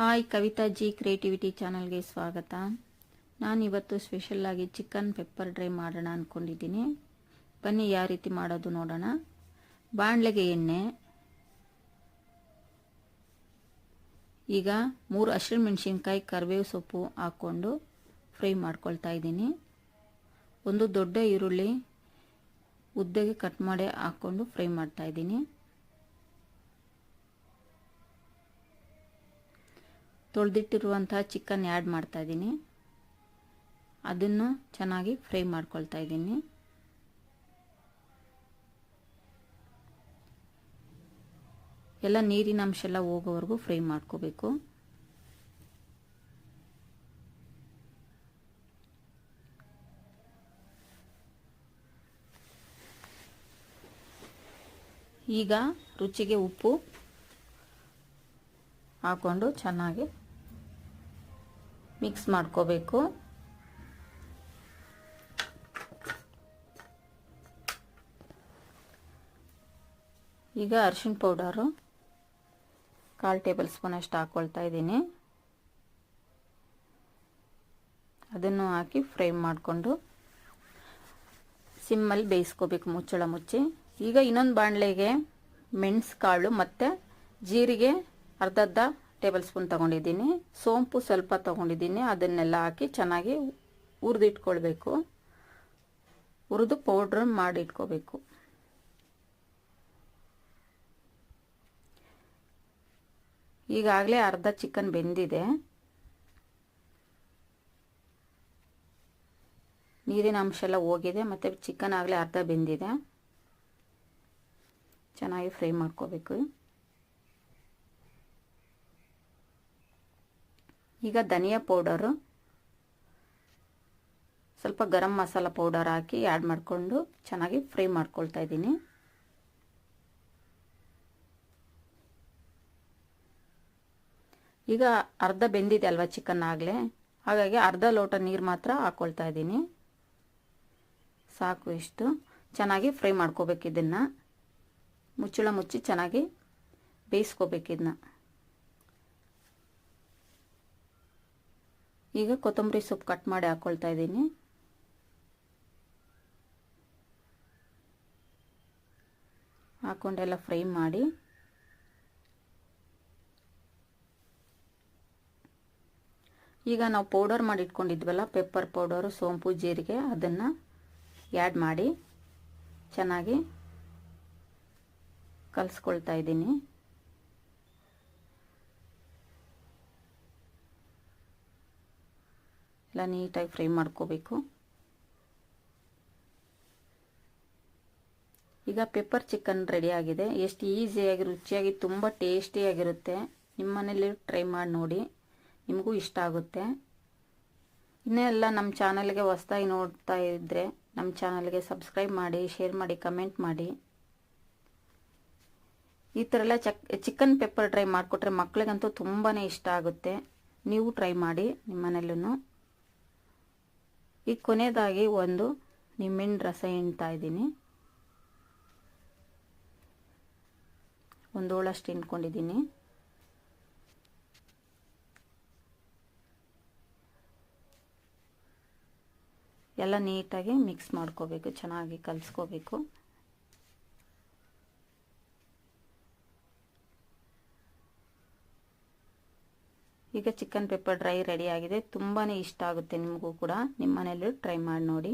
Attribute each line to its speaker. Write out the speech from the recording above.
Speaker 1: Hi Kavita G, creativity ಚಾನಲ್ಗೆ ಸ್ವಾಗತ. ನಾನು ಇವತ್ತು ಸ್ಪೆಷಲ್ಲಾಗಿ ಚಿಕನ್ ಪೆಪ್ಪರ್ ಡ್ರೈ ಮಾಡೋಣ ಅಂದ್ಕೊಂಡಿದ್ದೀನಿ ಬನ್ನಿ ಯಾವ ರೀತಿ ಮಾಡೋದು ನೋಡೋಣ. ಬಾಣಲೆಗೆ ಎಣ್ಣೆ. ಈಗ ಮೂರು ಹಸಿರು ಮೆಣಸಿನ್ಕಾಯಿ ಕರಿಬೇವು ಸೊಪ್ಪು ಹಾಕ್ಕೊಂಡು ಫ್ರೈ ಮಾಡ್ಕೊಳ್ತಾ ಇದ್ದೀನಿ. ಒಂದು ದೊಡ್ಡ ಈರುಳ್ಳಿ ಉದ್ದಗೆ ಕಟ್ ಮಾಡಿ ಹಾಕ್ಕೊಂಡು ಫ್ರೈ ಮಾಡ್ತಾ ತೊಳೆದಿಟ್ಟಿರುವಂತಹ ಚಿಕನ್ ಆ್ಯಡ್ ಮಾಡ್ತಾ ಇದ್ದೀನಿ. ಅದನ್ನು ಚೆನ್ನಾಗಿ ಫ್ರೈ ಮಾಡ್ಕೊಳ್ತಾ ಇದ್ದೀನಿ. ಎಲ್ಲ ನೀರಿನ ಅಂಶ ಎಲ್ಲ ಹೋಗೋವರೆಗೂ ಫ್ರೈ ಮಾಡ್ಕೋಬೇಕು. ಈಗ ರುಚಿಗೆ ಉಪ್ಪು ಹಾಕ್ಕೊಂಡು ಚೆನ್ನಾಗಿ ಮಿಕ್ಸ್ ಮಾಡ್ಕೋಬೇಕು. ಈಗ ಅರಿಶಿಣ ಪೌಡರು. ಕಾಲು ಟೇಬಲ್ ಸ್ಪೂನ್ ಅಷ್ಟು ಹಾಕ್ಕೊಳ್ತಾ ಇದ್ದೀನಿ. ಅದನ್ನು ಹಾಕಿ ಫ್ರೈ ಮಾಡಿಕೊಂಡು ಸಿಮ್ಮಲ್ಲಿ ಬೇಯಿಸ್ಕೋಬೇಕು ಮುಚ್ಚಳ ಮುಚ್ಚಿ. ಈಗ ಇನ್ನೊಂದು ಬಾಣಲೆಗೆ ಮೆಣಸು ಕಾಳು ಮತ್ತು ಜೀರಿಗೆ ಅರ್ಧ ಅರ್ಧ ಟೇಬಲ್ ಸ್ಪೂನ್ ತೊಗೊಂಡಿದ್ದೀನಿ. ಸೋಂಪು ಸ್ವಲ್ಪ ತೊಗೊಂಡಿದ್ದೀನಿ. ಅದನ್ನೆಲ್ಲ ಹಾಕಿ ಚೆನ್ನಾಗಿ ಹುರಿದಿಟ್ಕೊಳ್ಬೇಕು. ಹುರಿದು ಪೌಡ್ರ್ ಮಾಡಿ ಇಟ್ಕೋಬೇಕು. ಈಗಾಗಲೇ ಅರ್ಧ ಚಿಕನ್ ಬೆಂದಿದೆ. ನೀರಿನ ಅಂಶ ಎಲ್ಲ ಹೋಗಿದೆ ಮತ್ತು ಚಿಕನ್ ಆಗಲೇ ಅರ್ಧ ಬೆಂದಿದೆ. ಚೆನ್ನಾಗಿ ಫ್ರೈ ಮಾಡ್ಕೋಬೇಕು. ಈಗ ಧನಿಯಾ ಪೌಡರು, ಸ್ವಲ್ಪ ಗರಂ ಮಸಾಲ ಪೌಡರ್ ಹಾಕಿ ಆ್ಯಡ್ ಮಾಡಿಕೊಂಡು ಚೆನ್ನಾಗಿ ಫ್ರೈ ಮಾಡ್ಕೊಳ್ತಾ ಇದ್ದೀನಿ. ಈಗ ಅರ್ಧ ಬೆಂದಿದೆ ಅಲ್ವಾ ಚಿಕನ್ ಆಗಲೇ? ಹಾಗಾಗಿ ಅರ್ಧ ಲೋಟ ನೀರು ಮಾತ್ರ ಹಾಕ್ಕೊಳ್ತಾ ಇದ್ದೀನಿ. ಸಾಕು ಇಷ್ಟು. ಚೆನ್ನಾಗಿ ಫ್ರೈ ಮಾಡ್ಕೋಬೇಕು ಇದನ್ನು. ಮುಚ್ಚಳ ಮುಚ್ಚಿ ಚೆನ್ನಾಗಿ ಬೇಯಿಸ್ಕೋಬೇಕು ಈಗ ಕೊತ್ತಂಬರಿ ಸೊಪ್ಪು ಕಟ್ ಮಾಡಿ ಹಾಕ್ಕೊಳ್ತಾ ಇದ್ದೀನಿ. ಹಾಕೊಂಡೆಲ್ಲ ಫ್ರೈ ಮಾಡಿ. ಈಗ ನಾವು ಪೌಡರ್ ಮಾಡಿ ಇಟ್ಕೊಂಡಿದ್ವಲ್ಲ, ಪೆಪ್ಪರ್ ಪೌಡರು, ಸೋಂಪು, ಜೀರಿಗೆ, ಅದನ್ನು ಆ್ಯಡ್ ಮಾಡಿ ಚೆನ್ನಾಗಿ ಕಲಿಸ್ಕೊಳ್ತಾ ಇದ್ದೀನಿ. ಎಲ್ಲ ನೀಟಾಗಿ ಫ್ರೈ ಮಾಡ್ಕೋಬೇಕು. ಈಗ ಪೆಪ್ಪರ್ ಚಿಕನ್ ರೆಡಿ ಆಗಿದೆ. ಎಷ್ಟು ಈಸಿಯಾಗಿ, ರುಚಿಯಾಗಿ, ತುಂಬ ಟೇಸ್ಟಿಯಾಗಿರುತ್ತೆ ನಿಮ್ಮ ಮನೇಲಿ ಟ್ರೈ ಮಾಡಿ ನೋಡಿ. ನಿಮಗೂ ಇಷ್ಟ ಆಗುತ್ತೆ. ಇನ್ನೇ ಎಲ್ಲ ನಮ್ಮ ಚಾನಲ್ಗೆ ಹೊಸ್ದಾಗಿ ನೋಡ್ತಾ ಇದ್ದರೆ ನಮ್ಮ ಚಾನಲ್ಗೆ ಸಬ್ಸ್ಕ್ರೈಬ್ ಮಾಡಿ, ಶೇರ್ ಮಾಡಿ, ಕಮೆಂಟ್ ಮಾಡಿ. ಈ ಥರ ಎಲ್ಲ ಚಕ್, ಚಿಕನ್ ಪೆಪ್ಪರ್ ಟ್ರೈ ಮಾಡಿಕೊಟ್ರೆ ಮಕ್ಕಳಿಗಂತೂ ತುಂಬಾ ಇಷ್ಟ ಆಗುತ್ತೆ. ನೀವು ಟ್ರೈ ಮಾಡಿ ನಿಮ್ಮ ಮನೇಲೂ ಈಗ ಕೊನೆಯದಾಗಿ ಒಂದು ನಿಮ್ಮಿನ ರಸ ಹಿಂಡ್ತಾ ಇದ್ದೀನಿ. ಒಂದು ಹೋಳಷ್ಟು ಹಿಂಡ್ಕೊಂಡಿದ್ದೀನಿ ಎಲ್ಲ ನೀಟಾಗಿ ಮಿಕ್ಸ್ ಮಾಡ್ಕೋಬೇಕು, ಚೆನ್ನಾಗಿ ಕಲಿಸ್ಕೋಬೇಕು. ಈಗ ಚಿಕನ್ ಪೆಪ್ಪರ್ ಡ್ರೈ ರೆಡಿ ಆಗಿದೆ. ತುಂಬಾ ಇಷ್ಟ ಆಗುತ್ತೆ ನಿಮಗೂ ಕೂಡ. ನಿಮ್ಮ ಮನೆಯಲ್ಲೂ ಟ್ರೈ ಮಾಡಿ ನೋಡಿ.